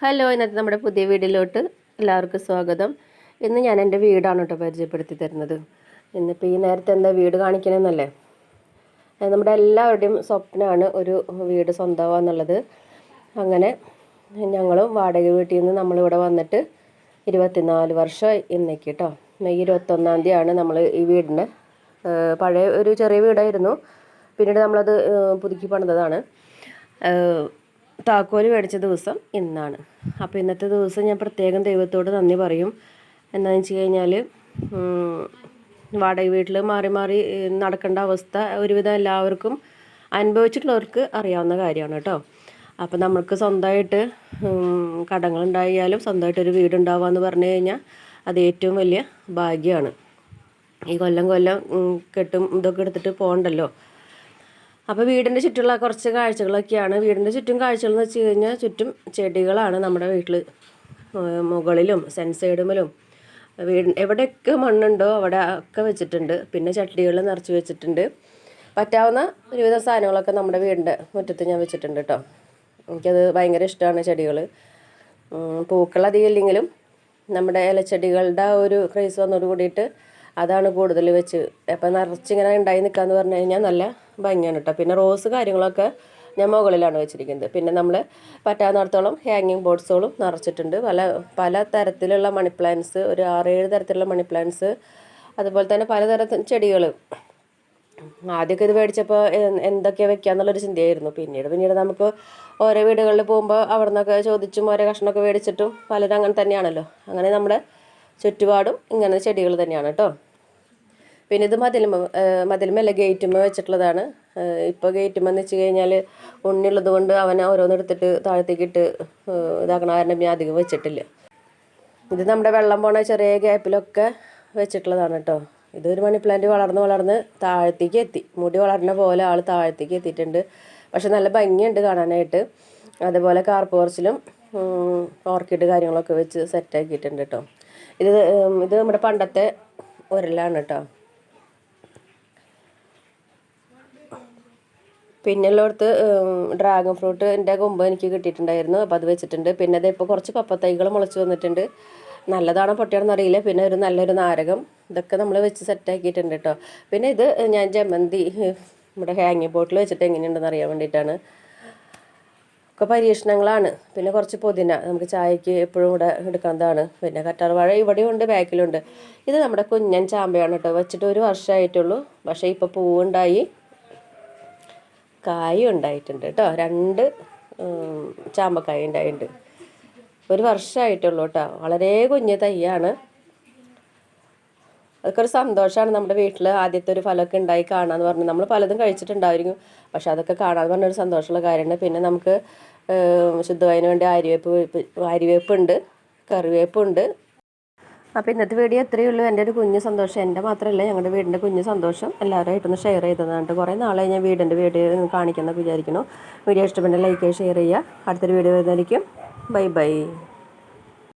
Hello ഇന്നത്തെ നമ്മുടെ പുതിയ വീഡിയോയിലോട്ട് എല്ലാവർക്കും സ്വാഗതം. ഇന്ന് ഞാൻ എന്റെ വീടാണ് കേട്ടോ പരിചയപ്പെടുത്തി തരുന്നത്. ഇന്നിപ്പോൾ ഈ നേരത്തെ എന്താ വീട് കാണിക്കണമെന്നല്ലേ നമ്മുടെ എല്ലാവരുടെയും സ്വപ്നമാണ് ഒരു വീട് സ്വന്തമാവുക എന്നുള്ളത് അങ്ങനെ ഞങ്ങളും വാടക വീട്ടിൽ നിന്ന് നമ്മളിവിടെ വന്നിട്ട് ഇരുപത്തിനാല് വർഷമായി ഇന്നേക്ക് കേട്ടോ. മെയ് ഇരുപത്തൊന്നാം തീയതിയാണ് നമ്മൾ ഈ വീടിന്റെ പഴയ ഒരു ചെറിയ വീടായിരുന്നു. പിന്നീട് നമ്മളത് പുതുക്കി പണിതതാണ്. താക്കോൽ മേടിച്ച ദിവസം ഇന്നാണ്. അപ്പോൾ ഇന്നത്തെ ദിവസം ഞാൻ പ്രത്യേകം ദൈവത്തോട് നന്ദി പറയും. എന്താണെന്ന് വെച്ച് കഴിഞ്ഞാൽ വാടക വീട്ടിൽ മാറി മാറി നടക്കേണ്ട അവസ്ഥ ഒരുവിധം എല്ലാവർക്കും അനുഭവിച്ചിട്ടുള്ളവർക്ക് അറിയാവുന്ന കാര്യമാണ് കേട്ടോ. അപ്പോൾ നമ്മൾക്ക് സ്വന്തമായിട്ട് കടങ്ങളുണ്ടായാലും സ്വന്തമായിട്ട് ഒരു വീടുണ്ടാവുക എന്ന് പറഞ്ഞു കഴിഞ്ഞാൽ അത് ഏറ്റവും വലിയ ഭാഗ്യമാണ്. ഈ കൊല്ലം കൊല്ലം കെട്ടും ഇതൊക്കെ എടുത്തിട്ട് പോകണ്ടല്ലോ. അപ്പോൾ വീടിന്റെ ചുറ്റുള്ള കുറച്ച് കാഴ്ചകളൊക്കെയാണ്. വീടിന്റെ ചുറ്റും കാഴ്ചകൾ എന്ന് വെച്ച് കഴിഞ്ഞാൽ ചുറ്റും ചെടികളാണ് നമ്മുടെ വീട്ടിൽ മുകളിലും സെൻസൈഡുമലും വീട് എവിടെയൊക്കെ മണ്ണുണ്ടോ അവിടെ ഒക്കെ വെച്ചിട്ടുണ്ട്. പിന്നെ ചട്ടികൾ നിറച്ച് വെച്ചിട്ടുണ്ട്. പറ്റാവുന്ന ഒരുവിധ സാധനങ്ങളൊക്കെ നമ്മുടെ വീടിന്റെ മുറ്റത്ത് ഞാൻ വെച്ചിട്ടുണ്ട് കേട്ടോ എനിക്കത് ഭയങ്കര ഇഷ്ടമാണ് ചെടികൾ പൂക്കൾ അധികം ഇല്ലെങ്കിലും നമ്മുടെ ഇലച്ചെടികളുടെ ഒരു ക്രൈസ് വന്നോട് കൂടിയിട്ട് അതാണ് കൂടുതൽ വെച്ച്. അപ്പം നിറച്ചിങ്ങനെ ഉണ്ടായി നിൽക്കാന്ന് പറഞ്ഞു കഴിഞ്ഞാൽ നല്ല ഭംഗിയാണ് കേട്ടോ പിന്നെ റോസ് കാര്യങ്ങളൊക്കെ ഞാൻ മുകളിലാണ് വെച്ചിരിക്കുന്നത്. പിന്നെ നമ്മൾ പറ്റാവുന്നിടത്തോളം ഹാങ്ങിങ് ബോർഡ്സുകളും നിറച്ചിട്ടുണ്ട്. പല പല തരത്തിലുള്ള മണി പ്ലാന്റ്സ് ഒരു ആറേഴ് തരത്തിലുള്ള മണി പ്ലാന്റ്സ് അതുപോലെ തന്നെ പലതരത്തിൽ ചെടികൾ ആദ്യമൊക്കെ ഇത് മേടിച്ചപ്പോൾ എന്തൊക്കെയാണ് വെക്കാന്നുള്ളൊരു ചിന്തയായിരുന്നു. പിന്നീട് പിന്നീട് നമുക്ക് ഓരോ വീടുകളിൽ പോകുമ്പോൾ അവിടെ നിന്നൊക്കെ ചോദിച്ചും ഓരോ കഷ്ണമൊക്കെ മേടിച്ചിട്ടും പലരും അങ്ങനെ തന്നെയാണല്ലോ. അങ്ങനെ നമ്മുടെ ചുറ്റുപാടും ഇങ്ങനെ ചെടികൾ തന്നെയാണ് കേട്ടോ പിന്നെ ഇത് മതിലുമ മതിലുമല്ല ഗേറ്റുമ്മ വെച്ചിട്ടുള്ളതാണ്. ഇപ്പോൾ ഗേറ്റുമ്മ എന്ന് വെച്ച് കഴിഞ്ഞാൽ ഉണ്ണിയുള്ളത് കൊണ്ട് അവനെ ഓരോന്നെടുത്തിട്ട് താഴത്തേക്കിട്ട് ഇതാക്കണ കാരണം ഞാൻ അധികം വെച്ചിട്ടില്ല. ഇത് നമ്മുടെ വെള്ളം പോണ ചെറിയ ഗ്യാപ്പിലൊക്കെ വെച്ചിട്ടുള്ളതാണ് കേട്ടോ ഇതൊരു മണി പ്ലാന്റ് വളർന്ന് വളർന്ന് താഴത്തേക്ക് എത്തി. മുടി വളർന്ന പോലെ ആൾ താഴത്തേക്ക് എത്തിയിട്ടുണ്ട്. പക്ഷെ നല്ല ഭംഗിയുണ്ട് കാണാനായിട്ട്. അതുപോലെ കാർപ്പോർച്ചിലും ഓർക്കിഡ് കാര്യങ്ങളൊക്കെ വെച്ച് സെറ്റാക്കിയിട്ടുണ്ട് കേട്ടോ ഇത് ഇത് നമ്മുടെ പണ്ടത്തെ ഉരലാണ് കേട്ടോ പിന്നെ ഉള്ളിടത്ത് ഡ്രാഗൺ ഫ്രൂട്ടിന്റെ കൊമ്പ് എനിക്ക് കിട്ടിയിട്ടുണ്ടായിരുന്നു. അപ്പോൾ അത് വെച്ചിട്ടുണ്ട്. പിന്നെ അതിപ്പോൾ കുറച്ച് പപ്പത്തൈകൾ മുളച്ച് വന്നിട്ടുണ്ട്. നല്ലതാണോ പൊട്ടിയാണെന്ന് അറിയില്ല. പിന്നെ ഒരു നല്ലൊരു നാരകം. ഇതൊക്കെ നമ്മൾ വെച്ച് സെറ്റാക്കിയിട്ടുണ്ട് കേട്ടോ പിന്നെ ഇത് ഞാൻ ജമന്തി നമ്മുടെ ഹാങ്ങിങ് ബോട്ടിൽ വെച്ചിട്ട് എങ്ങനെയുണ്ടെന്ന് അറിയാൻ വേണ്ടിയിട്ടാണ്. ഒക്കെ പരീക്ഷണങ്ങളാണ്. പിന്നെ കുറച്ച് പുതിന നമുക്ക് ചായക്ക് എപ്പോഴും ഇവിടെ എടുക്കുന്നതാണ്. പിന്നെ കറ്റാർവാഴ ഇവിടെയും ഉണ്ട് ബാക്കിലുണ്ട് ഇത് നമ്മുടെ കുഞ്ഞൻ ചാമ്പയാണ് കേട്ടോ വെച്ചിട്ട് ഒരു വർഷമായിട്ടുള്ളൂ പക്ഷേ ഇപ്പോൾ പൂവുണ്ടായി. കായ ഉണ്ടായിട്ടുണ്ട് കേട്ടോ. രണ്ട് ചാമ്പക്കായ ഉണ്ടായിട്ടുണ്ട്. ഒരു വർഷമായിട്ടുള്ളൂ കേട്ടോ. വളരെ കുഞ്ഞ് തൈയാണ്. അതൊക്കെ ഒരു സന്തോഷമാണ്. നമ്മുടെ വീട്ടിൽ ആദ്യത്തെ ഒരു ഫലമൊക്കെ ഉണ്ടായി കാണാന്ന് പറഞ്ഞു നമ്മൾ പലതും കഴിച്ചിട്ടുണ്ടായിരിക്കും. പക്ഷെ അതൊക്കെ കാണാന്ന് പറഞ്ഞൊരു സന്തോഷമുള്ള കാര്യമുണ്ട് പിന്നെ നമുക്ക് ശുദ്ധവായന വേണ്ടി ആര്യവേപ്പ് അരിവേപ്പുണ്ട് കറിവേപ്പുണ്ട് അപ്പോൾ ഇന്നത്തെ വീഡിയോ ഇത്രയേ ഉള്ളൂ. എന്റെ ഒരു കുഞ്ഞു സന്തോഷം. എന്റെ മാത്രമല്ല ഞങ്ങളുടെ വീടിന്റെ കുഞ്ഞു സന്തോഷം എല്ലാവരുമായിട്ടൊന്ന് ഷെയർ ചെയ്തതാണ് കുറേ നാളെ ഞാൻ വീടിന്റെ വീഡിയോ കാണിക്കുന്ന വിചാരിക്കുന്നു. വീഡിയോ ഇഷ്ടപ്പെട്ട ലൈക്ക് ഷെയർ ചെയ്യുക. അടുത്തൊരു വീഡിയോ വരുന്നതായിരിക്കും. Bye bye